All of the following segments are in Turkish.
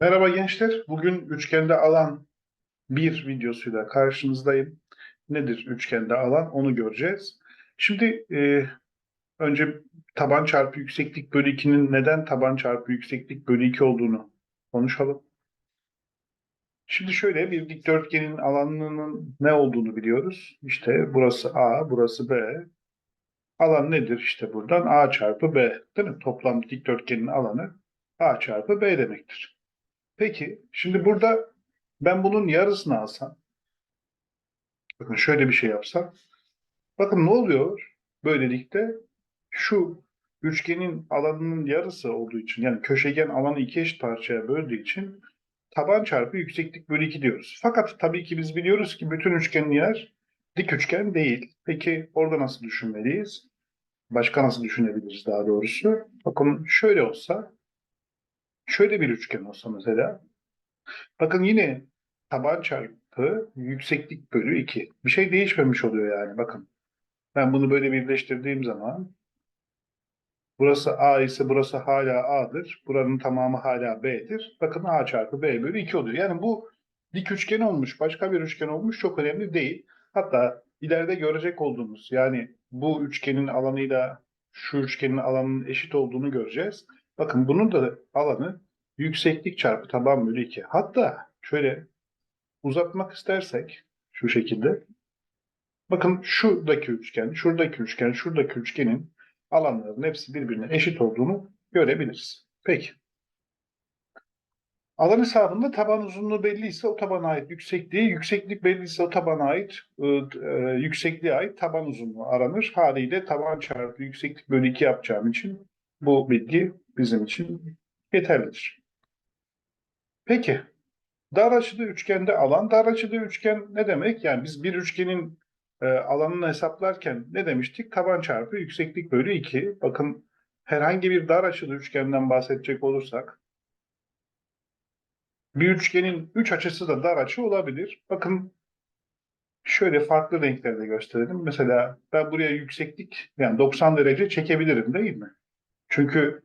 Merhaba gençler. Bugün üçgende alan bir videosuyla karşınızdayım. Nedir üçgende alan onu göreceğiz. Şimdi e, önce taban çarpı yükseklik bölü 2'nin neden taban çarpı yükseklik bölü 2 olduğunu konuşalım. Şimdi şöyle bir dikdörtgenin alanının ne olduğunu biliyoruz. İşte burası A, burası B. Alan nedir? İşte buradan A çarpı B. Değil mi? Toplam dikdörtgenin alanı A çarpı B demektir. Peki, şimdi burada ben bunun yarısını alsam, bakın şöyle bir şey yapsam, bakın ne oluyor böylelikle? Şu üçgenin alanının yarısı olduğu için, yani köşegen alanı iki eşit parçaya böldüğü için taban çarpı yükseklik bölü 2 diyoruz. Fakat tabii ki biz biliyoruz ki bütün üçgenler dik üçgen değil. Peki orada nasıl düşünmeliyiz? Başka nasıl düşünebiliriz daha doğrusu? Bakın şöyle olsa, şöyle bir üçgen olsa mesela, Bakın yine taban çarpı yükseklik bölü 2. Bir şey değişmemiş oluyor yani bakın. Ben bunu böyle birleştirdiğim zaman burası A ise burası hala A'dır. Buranın tamamı hala B'dir. Bakın A çarpı B bölü 2 oluyor. Yani bu dik üçgen olmuş, başka bir üçgen olmuş çok önemli değil. Hatta ileride görecek olduğumuz yani bu üçgenin alanıyla şu üçgenin alanının eşit olduğunu göreceğiz. Bakın bunun da alanı yükseklik çarpı taban bölü 2. Hatta şöyle uzatmak istersek şu şekilde. Bakın şuradaki üçgen, şuradaki üçgen, şuradaki üçgenin alanlarının hepsi birbirine eşit olduğunu görebiliriz. Peki. Alan hesabında taban uzunluğu belliyse o tabana ait yüksekliği, yükseklik belliyse o tabana ait e, e, yüksekliğe ait taban uzunluğu aranır. Haliyle taban çarpı yükseklik bölü 2 yapacağım için bu bilgi bizim için yeterlidir. Peki, dar açılı üçgende alan, dar açılı üçgen ne demek? Yani biz bir üçgenin e, alanını hesaplarken ne demiştik? Taban çarpı yükseklik bölü 2. Bakın herhangi bir dar açılı üçgenden bahsedecek olursak, bir üçgenin üç açısı da dar açı olabilir. Bakın şöyle farklı renklerde gösterelim. Mesela ben buraya yükseklik yani 90 derece çekebilirim değil mi? Çünkü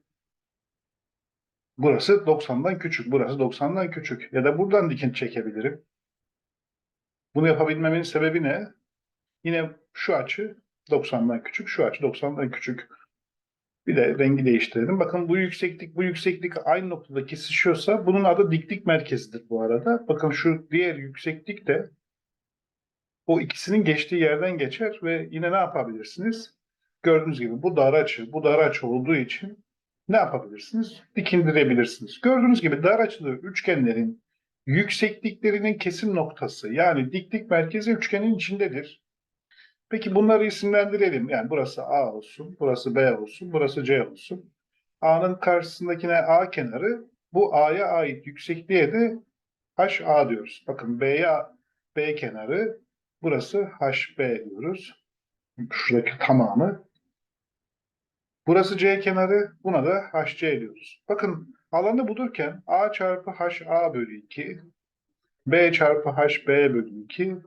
Burası 90'dan küçük, burası 90'dan küçük. Ya da buradan dikin çekebilirim. Bunu yapabilmemin sebebi ne? Yine şu açı 90'dan küçük, şu açı 90'dan küçük. Bir de rengi değiştirelim. Bakın bu yükseklik, bu yükseklik aynı noktada kesişiyorsa bunun adı diklik merkezidir bu arada. Bakın şu diğer yükseklik de o ikisinin geçtiği yerden geçer ve yine ne yapabilirsiniz? Gördüğünüz gibi bu dar açı, bu dar açı olduğu için ne yapabilirsiniz? Dikindirebilirsiniz. Gördüğünüz gibi dar açılı üçgenlerin yüksekliklerinin kesim noktası yani diklik merkezi üçgenin içindedir. Peki bunları isimlendirelim. Yani burası A olsun, burası B olsun, burası C olsun. A'nın karşısındakine A kenarı, bu A'ya ait yüksekliğe de HA diyoruz. Bakın B'ye B kenarı, burası HB diyoruz. Şuradaki tamamı. Burası C kenarı, buna da HC diyoruz. Bakın alanı bulurken A çarpı HA bölü 2, B çarpı HB bölü 2,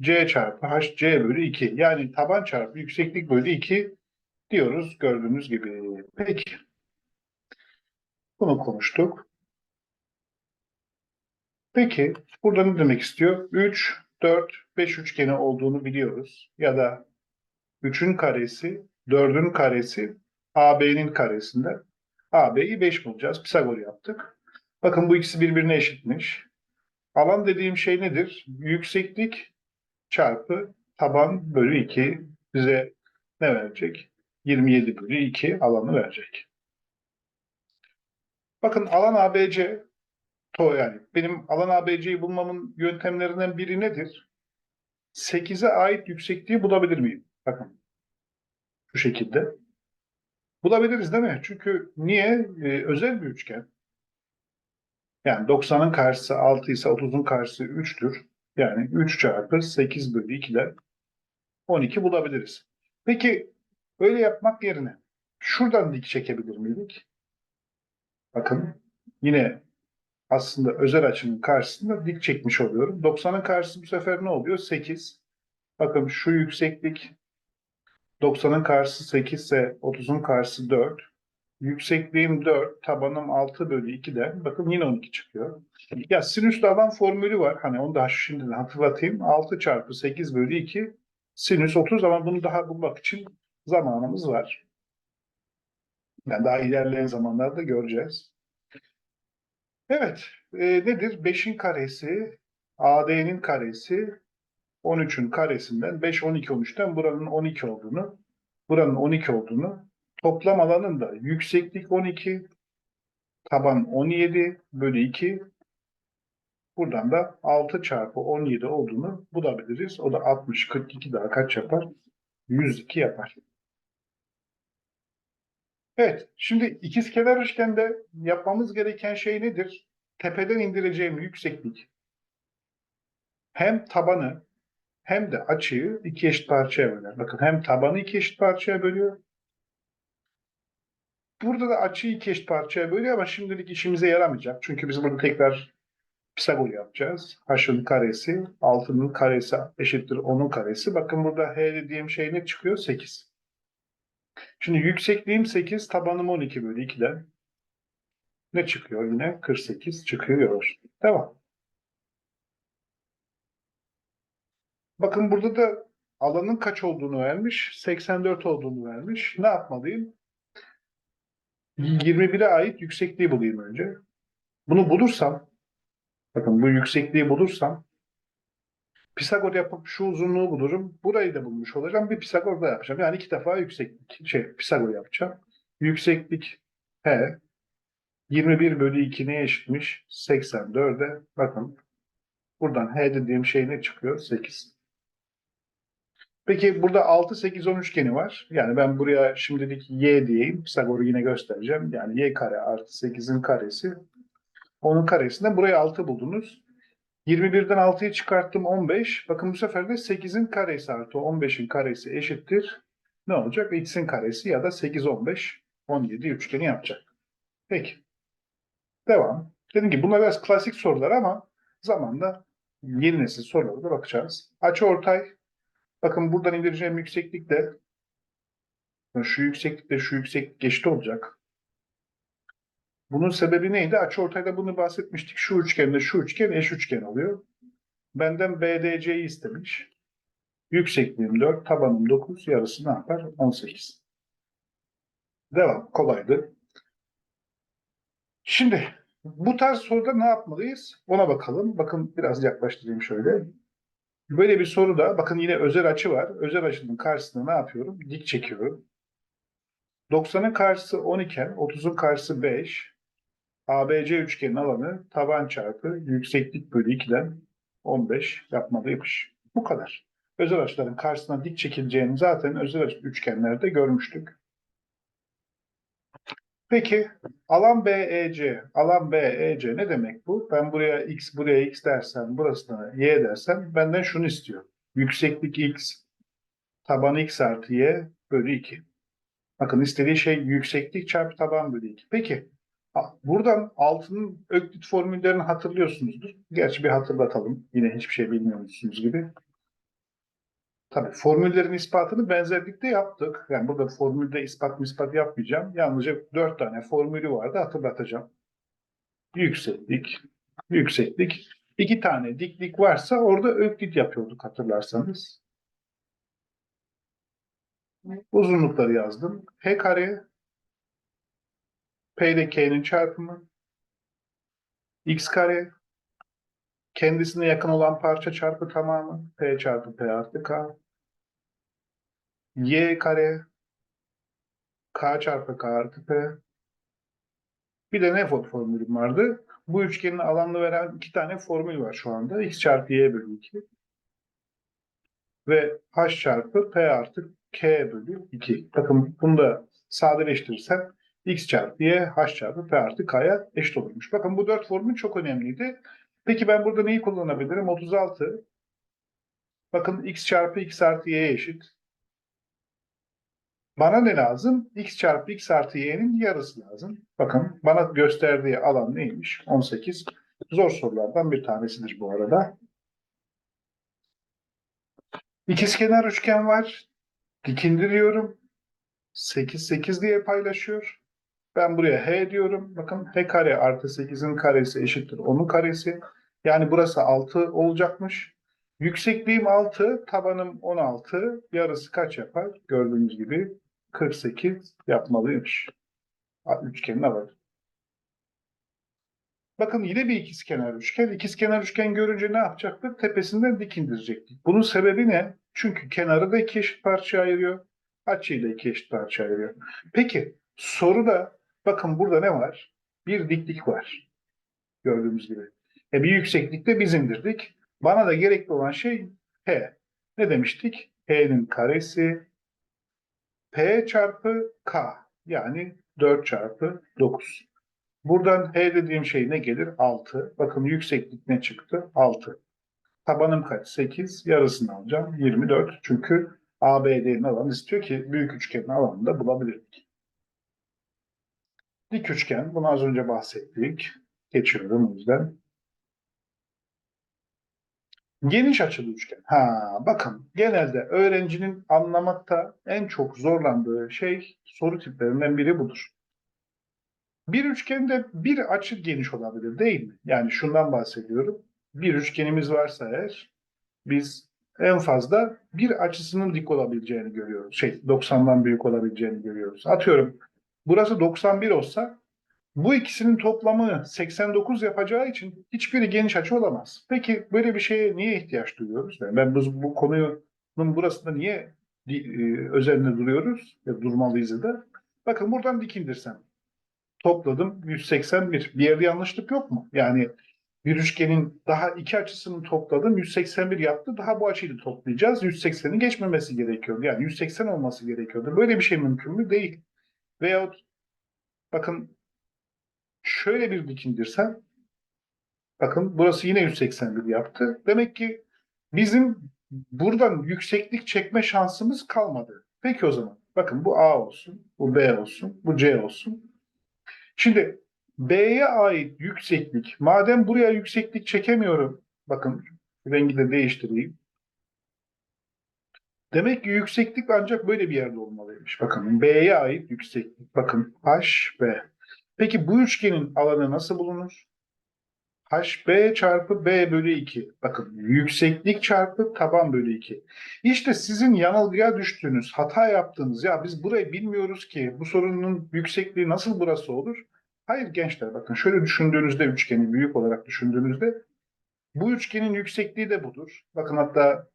C çarpı HC bölü 2. Yani taban çarpı yükseklik bölü 2 diyoruz gördüğünüz gibi. Peki. Bunu konuştuk. Peki burada ne demek istiyor? 3, 4, 5 üçgeni olduğunu biliyoruz. Ya da 3'ün karesi, 4'ün karesi AB'nin karesinde. AB'yi 5 bulacağız. Pisagor yaptık. Bakın bu ikisi birbirine eşitmiş. Alan dediğim şey nedir? Yükseklik çarpı taban bölü 2 bize ne verecek? 27 bölü 2 alanı verecek. Bakın alan ABC to yani benim alan ABC'yi bulmamın yöntemlerinden biri nedir? 8'e ait yüksekliği bulabilir miyim? Bakın. Şu şekilde. Bulabiliriz değil mi? Çünkü niye? Ee, özel bir üçgen. Yani 90'ın karşısı 6 ise 30'un karşısı 3'tür. Yani 3 çarpı 8 bölü 2'den 12 bulabiliriz. Peki öyle yapmak yerine şuradan dik çekebilir miydik? Bakın yine aslında özel açının karşısında dik çekmiş oluyorum. 90'ın karşısı bu sefer ne oluyor? 8. Bakın şu yükseklik 90'ın karşısı 8 ise 30'un karşısı 4. Yüksekliğim 4, tabanım 6 bölü 2'den bakın yine 12 çıkıyor. Ya sinüsle alan formülü var. Hani onu da şimdi hatırlatayım. 6 çarpı 8 bölü 2 sinüs 30 ama bunu daha bulmak için zamanımız var. Yani daha ilerleyen zamanlarda göreceğiz. Evet, e, nedir? 5'in karesi, AD'nin karesi, 13'ün karesinden 5, 12, 13'ten buranın 12 olduğunu, buranın 12 olduğunu, toplam alanın da yükseklik 12, taban 17 bölü 2, buradan da 6 çarpı 17 olduğunu bulabiliriz. O da 60, 42 daha kaç yapar? 102 yapar. Evet, şimdi ikizkenar üçgende yapmamız gereken şey nedir? Tepeden indireceğim yükseklik hem tabanı hem de açıyı iki eşit parçaya böler. Bakın hem tabanı iki eşit parçaya bölüyor. Burada da açıyı iki eşit parçaya bölüyor ama şimdilik işimize yaramayacak. Çünkü biz burada tekrar Pisagor yapacağız. H'ın karesi, 6'nın karesi eşittir 10'un karesi. Bakın burada H dediğim şey ne çıkıyor? 8. Şimdi yüksekliğim 8, tabanım 12 bölü 2'den. Ne çıkıyor yine? 48 çıkıyor. Devam. Bakın burada da alanın kaç olduğunu vermiş. 84 olduğunu vermiş. Ne yapmalıyım? 21'e ait yüksekliği bulayım önce. Bunu bulursam, bakın bu yüksekliği bulursam, Pisagor yapıp şu uzunluğu bulurum. Burayı da bulmuş olacağım. Bir Pisagor da yapacağım. Yani iki defa yükseklik, şey Pisagor yapacağım. Yükseklik P 21 bölü 2 neye eşitmiş? 84'e. Bakın buradan H dediğim şey ne çıkıyor? 8. Peki burada 6, 8, 10 üçgeni var. Yani ben buraya şimdilik y diyeyim. Pisagor'u yine göstereceğim. Yani y kare artı 8'in karesi. Onun karesinden buraya 6 buldunuz. 21'den 6'yı çıkarttım 15. Bakın bu sefer de 8'in karesi artı 15'in karesi eşittir. Ne olacak? X'in karesi ya da 8, 15, 17 üçgeni yapacak. Peki. Devam. Dedim ki bunlar biraz klasik sorular ama zamanla yeni nesil sorulara da bakacağız. Açı ortay Bakın buradan indireceğim yükseklik de şu yükseklikle şu yükseklik eşit olacak. Bunun sebebi neydi? Açıortayda bunu bahsetmiştik. Şu üçgenle şu üçgen eş üçgen oluyor. Benden BDC'yi istemiş. Yüksekliğim 4, tabanım 9, yarısı ne yapar? 18. Devam. Kolaydı. Şimdi bu tarz soruda ne yapmalıyız? Ona bakalım. Bakın biraz yaklaştırayım şöyle. Böyle bir soruda bakın yine özel açı var. Özel açının karşısına ne yapıyorum? Dik çekiyorum. 90'ın karşısı 10 iken 30'un karşısı 5. ABC üçgenin alanı taban çarpı yükseklik bölü 2'den 15 yapmalıymış. Bu kadar. Özel açıların karşısına dik çekileceğini zaten özel açı üçgenlerde görmüştük. Peki alan BEC, alan BEC ne demek bu? Ben buraya x, buraya x dersem, burasına y dersem benden şunu istiyor. Yükseklik x, taban x artı y bölü 2. Bakın istediği şey yükseklik çarpı taban bölü 2. Peki buradan altının öklit formüllerini hatırlıyorsunuzdur. Gerçi bir hatırlatalım. Yine hiçbir şey bilmiyormuşsunuz gibi. Tabii formüllerin ispatını benzerlikte yaptık. Yani burada formülde ispat ispat yapmayacağım. Yalnızca dört tane formülü vardı hatırlatacağım. Yükseklik, yükseklik. İki tane diklik varsa orada öklit yapıyorduk hatırlarsanız. Uzunlukları yazdım. P kare P ile K'nin çarpımı X kare kendisine yakın olan parça çarpı tamamı P çarpı P artı K y kare k çarpı k artı p bir de ne formülüm vardı? Bu üçgenin alanını veren iki tane formül var şu anda. x çarpı y bölü 2 ve h çarpı p artı k bölü 2. Bakın bunu da sadeleştirirsem x çarpı y, h çarpı p artı k'ya eşit olurmuş. Bakın bu dört formül çok önemliydi. Peki ben burada neyi kullanabilirim? 36. Bakın x çarpı x artı y eşit. Bana ne lazım? x çarpı x artı y'nin yarısı lazım. Bakın bana gösterdiği alan neymiş? 18. Zor sorulardan bir tanesidir bu arada. İkizkenar üçgen var. Dikindiriyorum. 8 8 diye paylaşıyor. Ben buraya h diyorum. Bakın h kare artı 8'in karesi eşittir 10'un karesi. Yani burası 6 olacakmış. Yüksekliğim 6, tabanım 16. Yarısı kaç yapar? Gördüğünüz gibi 48 yapmalıymış. Üçgenine var. Bakın yine bir ikizkenar üçgen. İkizkenar üçgen görünce ne yapacaktık? Tepesinden dik indirecektik. Bunun sebebi ne? Çünkü kenarı da iki eşit parça ayırıyor. Açıyı da iki eşit parça ayırıyor. Peki soruda bakın burada ne var? Bir diklik var. Gördüğümüz gibi. E, bir yükseklikte biz indirdik. Bana da gerekli olan şey P. Ne demiştik? P'nin karesi P çarpı K. Yani 4 çarpı 9. Buradan H dediğim şey ne gelir? 6. Bakın yükseklik ne çıktı? 6. Tabanım kaç? 8. Yarısını alacağım. 24. Çünkü ABD'nin alanı istiyor ki büyük üçgenin alanını da bulabilirdik. Dik üçgen. Bunu az önce bahsettik. Geçiyorum o yüzden. Geniş açılı üçgen. Ha, bakın genelde öğrencinin anlamakta en çok zorlandığı şey soru tiplerinden biri budur. Bir üçgende bir açı geniş olabilir değil mi? Yani şundan bahsediyorum. Bir üçgenimiz varsa eğer biz en fazla bir açısının dik olabileceğini görüyoruz. Şey 90'dan büyük olabileceğini görüyoruz. Atıyorum burası 91 olsa bu ikisinin toplamı 89 yapacağı için hiçbiri geniş açı olamaz. Peki böyle bir şeye niye ihtiyaç duyuyoruz? Yani ben bu, bu konunun burasında niye e, üzerinde duruyoruz? Ya durmalıyız da. Bakın buradan dik indirsem topladım 181. Bir yerde yanlışlık yok mu? Yani bir üçgenin daha iki açısını topladım 181 yaptı. Daha bu açıyı da toplayacağız. 180'i geçmemesi gerekiyor. Yani 180 olması gerekiyordu. Böyle bir şey mümkün mü? Değil. Veyahut bakın şöyle bir dik indirsem bakın burası yine 181 yaptı. Demek ki bizim buradan yükseklik çekme şansımız kalmadı. Peki o zaman bakın bu A olsun, bu B olsun, bu C olsun. Şimdi B'ye ait yükseklik, madem buraya yükseklik çekemiyorum, bakın rengi de değiştireyim. Demek ki yükseklik ancak böyle bir yerde olmalıymış. Bakın B'ye ait yükseklik. Bakın HB. Peki bu üçgenin alanı nasıl bulunur? HB çarpı B bölü 2. Bakın yükseklik çarpı taban bölü 2. İşte sizin yanılgıya düştüğünüz, hata yaptığınız, ya biz burayı bilmiyoruz ki bu sorunun yüksekliği nasıl burası olur? Hayır gençler bakın şöyle düşündüğünüzde üçgeni büyük olarak düşündüğünüzde bu üçgenin yüksekliği de budur. Bakın hatta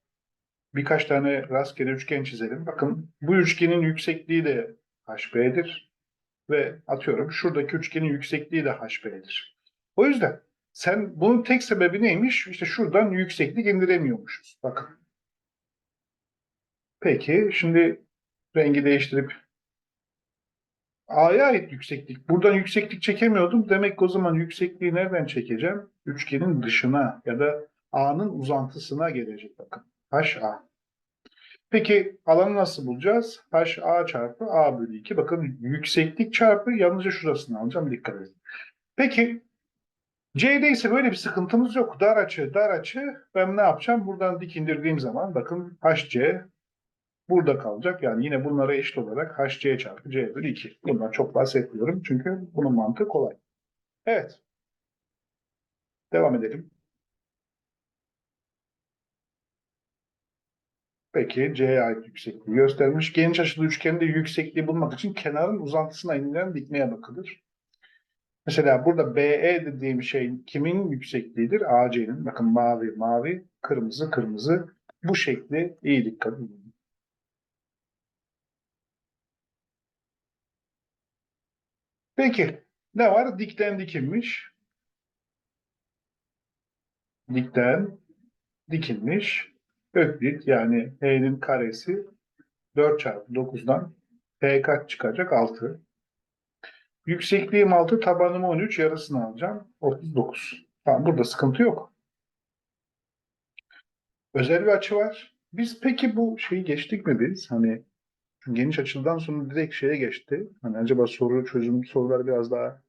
birkaç tane rastgele üçgen çizelim. Bakın bu üçgenin yüksekliği de HB'dir. Ve atıyorum şuradaki üçgenin yüksekliği de HB'dir. O yüzden sen bunun tek sebebi neymiş? İşte şuradan yükseklik indiremiyormuşuz. Bakın. Peki şimdi rengi değiştirip A'ya ait yükseklik. Buradan yükseklik çekemiyordum. Demek ki o zaman yüksekliği nereden çekeceğim? Üçgenin dışına ya da A'nın uzantısına gelecek bakın. HA. Peki alanı nasıl bulacağız? HA çarpı A bölü 2. Bakın yükseklik çarpı yalnızca şurasını alacağım. Dikkat edin. Peki C'de ise böyle bir sıkıntımız yok. Dar açı, dar açı. Ben ne yapacağım? Buradan dik indirdiğim zaman bakın HC burada kalacak. Yani yine bunlara eşit olarak HC çarpı C bölü 2. Bundan çok bahsetmiyorum çünkü bunun mantığı kolay. Evet. Devam edelim. Peki C'ye ait yüksekliği göstermiş. Geniş açılı üçgende yüksekliği bulmak için kenarın uzantısına inilen dikmeye bakılır. Mesela burada BE dediğim şey kimin yüksekliğidir? AC'nin. Bakın mavi mavi, kırmızı kırmızı. Bu şekli iyi dikkat edin. Peki ne var? Dikten dikilmiş. Dikten dikilmiş. Öklit yani H'nin karesi 4 çarpı 9'dan P kaç çıkacak? 6. Yüksekliğim 6, tabanım 13, yarısını alacağım. 39. Tamam, burada sıkıntı yok. Özel bir açı var. Biz peki bu şeyi geçtik mi biz? Hani geniş açıdan sonra direkt şeye geçti. Hani acaba soru çözüm sorular biraz daha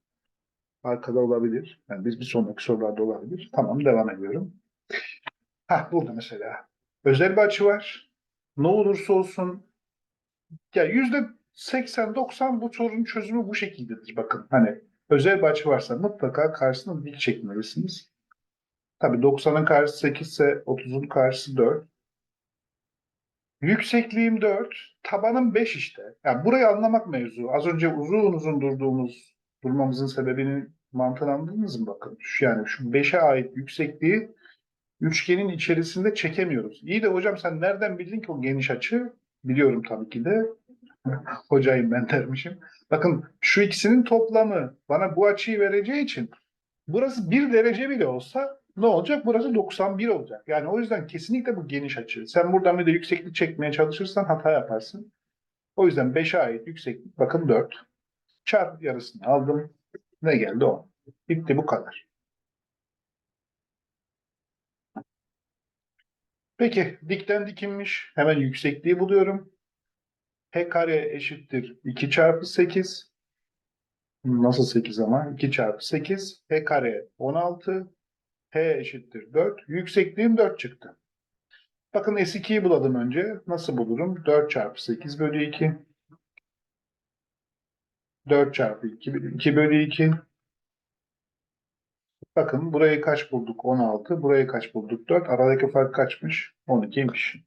arkada olabilir. Yani biz bir sonraki sorularda olabilir. Tamam devam ediyorum. Ha burada mesela. Özel bir açı var. Ne olursa olsun ya yüzde 80-90 bu sorunun çözümü bu şekildedir. Bakın hani özel bir açı varsa mutlaka karşısına dik çekmelisiniz. Tabii 90'ın karşısı 8 ise 30'un karşısı 4. Yüksekliğim 4, tabanım 5 işte. Yani burayı anlamak mevzu. Az önce uzun uzun durduğumuz, durmamızın sebebini mantığını anladınız mı bakın? Şu, yani şu 5'e ait yüksekliği üçgenin içerisinde çekemiyoruz. İyi de hocam sen nereden bildin ki o geniş açı? Biliyorum tabii ki de. Hocayım ben dermişim. Bakın şu ikisinin toplamı bana bu açıyı vereceği için burası 1 derece bile olsa ne olacak? Burası 91 olacak. Yani o yüzden kesinlikle bu geniş açı. Sen buradan bir de yükseklik çekmeye çalışırsan hata yaparsın. O yüzden 5'e ait yükseklik bakın 4. Çarp yarısını aldım. Ne geldi 10. Bitti bu kadar. Peki dikten dikinmiş. Hemen yüksekliği buluyorum. H kare eşittir 2 çarpı 8. Nasıl 8 ama? 2 çarpı 8. H kare 16. H eşittir 4. Yüksekliğim 4 çıktı. Bakın S2'yi buladım önce. Nasıl bulurum? 4 çarpı 8 bölü 2. 4 çarpı 2, 2 bölü 2. Bakın burayı kaç bulduk? 16. Burayı kaç bulduk? 4. Aradaki fark kaçmış? 12'ymiş.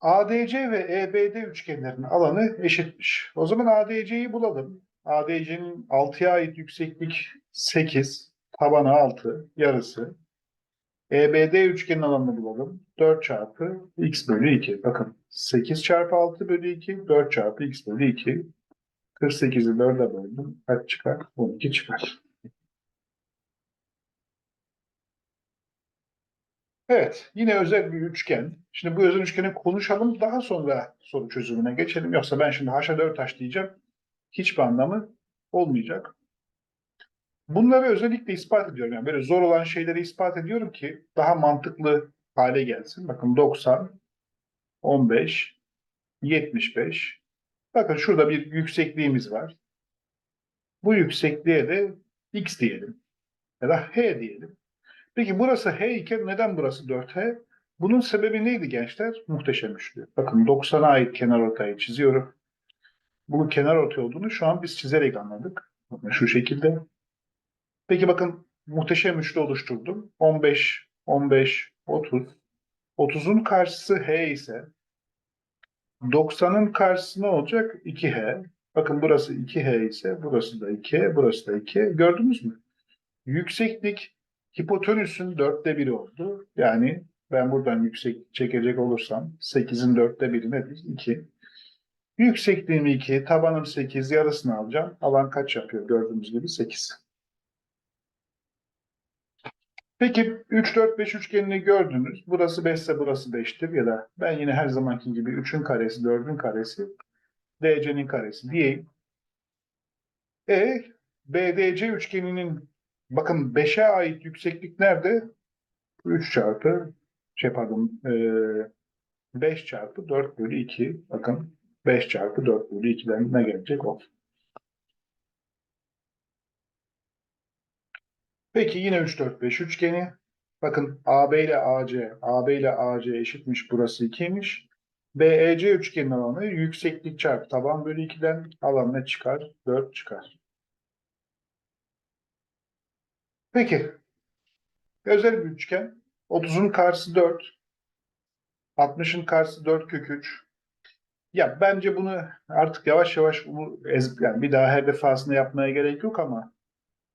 ADC ve EBD üçgenlerinin alanı eşitmiş. O zaman ADC'yi bulalım. ADC'nin 6'ya ait yükseklik 8, tabanı 6, yarısı. EBD üçgenin alanını bulalım. 4 çarpı x bölü 2. Bakın 8 çarpı 6 bölü 2, 4 çarpı x bölü 2. 48'i 4'e böldüm. Kaç çıkar? 12 çıkar. Evet, yine özel bir üçgen. Şimdi bu özel üçgeni konuşalım, daha sonra soru çözümüne geçelim. Yoksa ben şimdi haşa 4 taş diyeceğim. Hiçbir anlamı olmayacak. Bunları özellikle ispat ediyorum. Yani böyle zor olan şeyleri ispat ediyorum ki daha mantıklı hale gelsin. Bakın 90, 15, 75. Bakın şurada bir yüksekliğimiz var. Bu yüksekliğe de x diyelim. Ya da h diyelim. Peki burası h iken neden burası 4h? Bunun sebebi neydi gençler? Muhteşem üçlü. Bakın 90'a ait kenar ortayı çiziyorum. Bunun kenar ortay olduğunu şu an biz çizerek anladık. Bakın şu şekilde. Peki bakın muhteşem üçlü oluşturdum. 15, 15, 30. 30'un karşısı h ise 90'ın karşısı ne olacak? 2h. Bakın burası 2h ise burası da 2h, burası da 2h. Gördünüz mü? Yükseklik hipotenüsün dörtte biri oldu. Yani ben buradan yüksek çekecek olursam 8'in dörtte biri nedir? 2. Yüksekliğim 2, tabanım 8, yarısını alacağım. Alan kaç yapıyor gördüğünüz gibi? 8. Peki 3, 4, 5 üçgenini gördünüz. Burası 5 ise burası 5'tir ya da ben yine her zamanki gibi 3'ün karesi, 4'ün karesi, DC'nin karesi diyeyim. E, BDC üçgeninin bakın 5'e ait yükseklik nerede? 3 çarpı şey pardon e, 5 çarpı 4 bölü 2 bakın 5 çarpı 4 bölü 2'den ne gelecek o. Peki yine 3, 4, 5 üçgeni. Bakın AB ile AC, AB ile AC eşitmiş burası 2'ymiş. BEC üçgenin alanı yükseklik çarpı taban bölü 2'den alan ne çıkar? 4 çıkar. Peki. Özel bir üçgen. 30'un karşısı 4. 60'ın karşısı 4 kök 3. Ya bence bunu artık yavaş yavaş bunu ez, yani bir daha her defasında yapmaya gerek yok ama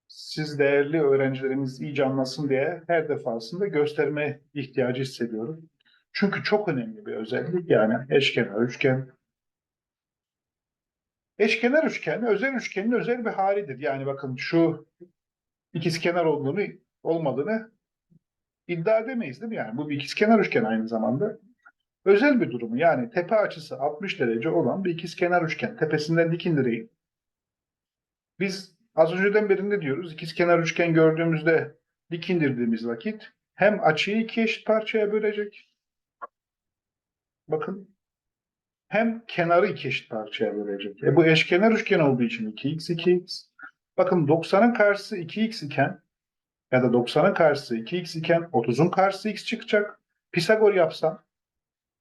siz değerli öğrencilerimiz iyice anlasın diye her defasında gösterme ihtiyacı hissediyorum. Çünkü çok önemli bir özellik yani eşkenar üçgen. Eşkenar üçgen özel üçgenin özel bir halidir. Yani bakın şu ikizkenar olduğunu olmadığını iddia edemeyiz değil mi? Yani bu bir ikizkenar üçgen aynı zamanda. Özel bir durumu yani tepe açısı 60 derece olan bir ikizkenar üçgen. Tepesinden dik indireyim. Biz Az önceden beri ne diyoruz? İkizkenar üçgen gördüğümüzde dik indirdiğimiz vakit hem açıyı iki eşit parçaya bölecek. Bakın. Hem kenarı iki eşit parçaya bölecek. E bu eşkenar üçgen olduğu için 2x 2x. Bakın 90'ın karşısı 2x iken ya da 90'ın karşısı 2x iken 30'un karşısı x çıkacak. Pisagor yapsam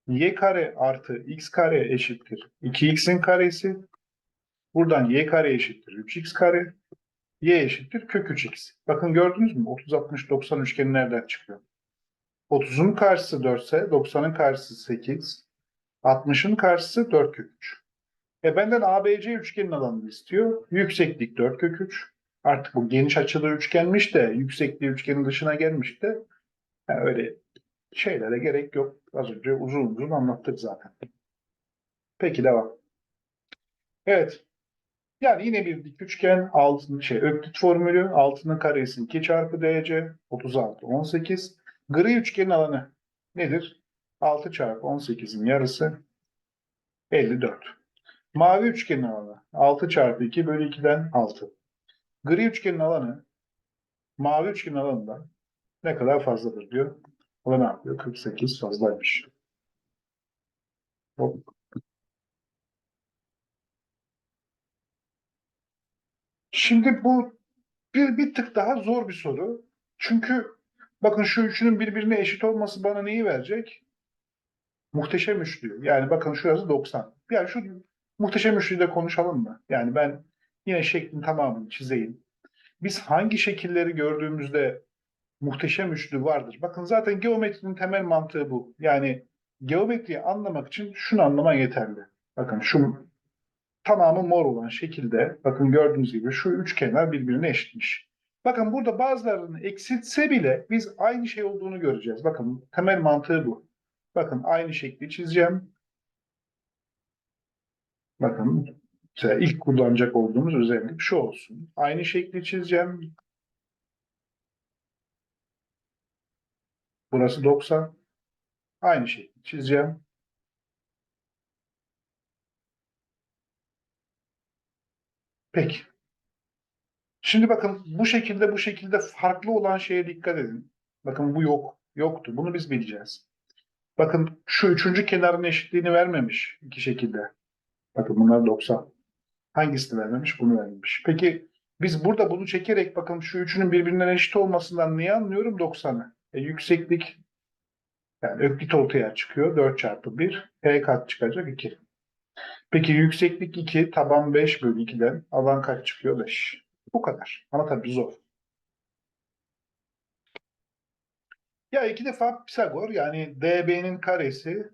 y kare artı x kare eşittir 2x'in karesi. Buradan y kare eşittir 3x kare. y eşittir kök 3x. Bakın gördünüz mü? 30, 60, 90 üçgeni nereden çıkıyor? 30'un karşısı 4 ise 90'ın karşısı 8. 60'ın karşısı 4 kök 3. E benden ABC üçgenin alanını istiyor. Yükseklik 4 kök 3. Artık bu geniş açılı üçgenmiş de yüksekliği üçgenin dışına gelmiş de yani öyle şeylere gerek yok. Az önce uzun uzun anlattık zaten. Peki devam. Evet. Yani yine bir dik üçgen altın şey öklit formülü altının karesi 2 çarpı DC 36 18. Gri üçgenin alanı nedir? 6 çarpı 18'in yarısı 54. Mavi üçgenin alanı 6 çarpı 2 bölü 2'den 6. Gri üçgenin alanı mavi üçgenin alanından ne kadar fazladır diyor. O ne yapıyor? 48 fazlaymış. Hop. Şimdi bu bir, bir tık daha zor bir soru. Çünkü bakın şu üçünün birbirine eşit olması bana neyi verecek? Muhteşem üçlü. Yani bakın şurası 90. Yani şu muhteşem üçlüyü de konuşalım mı? Yani ben yine şeklin tamamını çizeyim. Biz hangi şekilleri gördüğümüzde muhteşem üçlü vardır? Bakın zaten geometrinin temel mantığı bu. Yani geometriyi anlamak için şunu anlaman yeterli. Bakın şu tamamı mor olan şekilde bakın gördüğünüz gibi şu üç kenar birbirine eşitmiş. Bakın burada bazılarını eksiltse bile biz aynı şey olduğunu göreceğiz. Bakın temel mantığı bu. Bakın aynı şekli çizeceğim. Bakın mesela ilk kullanacak olduğumuz özellik şu olsun. Aynı şekli çizeceğim. Burası 90. Aynı şekli çizeceğim. Peki. Şimdi bakın bu şekilde bu şekilde farklı olan şeye dikkat edin. Bakın bu yok. Yoktu. Bunu biz bileceğiz. Bakın şu üçüncü kenarın eşitliğini vermemiş iki şekilde. Bakın bunlar 90. Hangisini vermemiş? Bunu vermemiş. Peki biz burada bunu çekerek bakın şu üçünün birbirinden eşit olmasından neyi anlıyorum? 90'ı. E, yükseklik yani öklit ortaya çıkıyor. 4 çarpı 1. P kat çıkacak 2. Peki yükseklik 2, taban 5 bölü 2'den alan kaç çıkıyor? 5. Bu kadar. Ama tabii zor. Ya iki defa Pisagor yani DB'nin karesi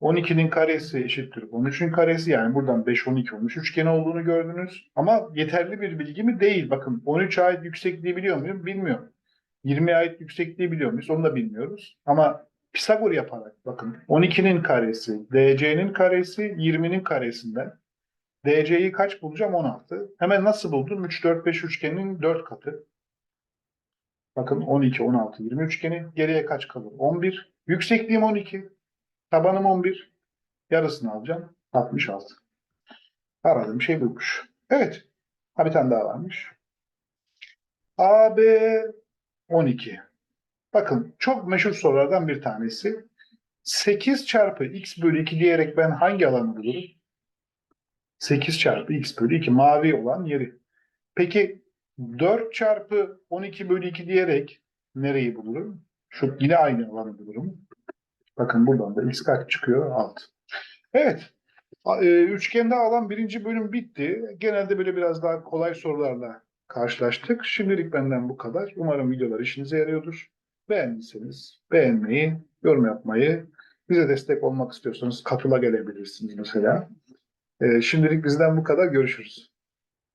12'nin karesi eşittir 13'ün karesi yani buradan 5, 12, 13 üçgen olduğunu gördünüz. Ama yeterli bir bilgi mi? Değil. Bakın 13 ait yüksekliği biliyor muyum? Bilmiyorum. 20'ye ait yüksekliği biliyor muyuz? Onu da bilmiyoruz. Ama Pisagor yaparak bakın 12'nin karesi, DC'nin karesi 20'nin karesinden DC'yi kaç bulacağım? 16. Hemen nasıl buldum? 3, 4, 5 üçgenin 4 katı. Bakın 12, 16, 20 üçgeni. Geriye kaç kalır? 11. Yüksekliğim 12. Tabanım 11. Yarısını alacağım. 66. Aradığım şey buymuş. Evet. Ha bir tane daha varmış. AB 12. Bakın çok meşhur sorulardan bir tanesi. 8 çarpı x bölü 2 diyerek ben hangi alanı bulurum? 8 çarpı x bölü 2 mavi olan yeri. Peki 4 çarpı 12 bölü 2 diyerek nereyi bulurum? Şu yine aynı alanı bulurum. Bakın buradan da x kaç çıkıyor? 6. Evet. E, Üçgende alan birinci bölüm bitti. Genelde böyle biraz daha kolay sorularla karşılaştık. Şimdilik benden bu kadar. Umarım videolar işinize yarıyordur. Beğendiyseniz beğenmeyi, yorum yapmayı, bize destek olmak istiyorsanız katıla gelebilirsiniz mesela. E, şimdilik bizden bu kadar. Görüşürüz.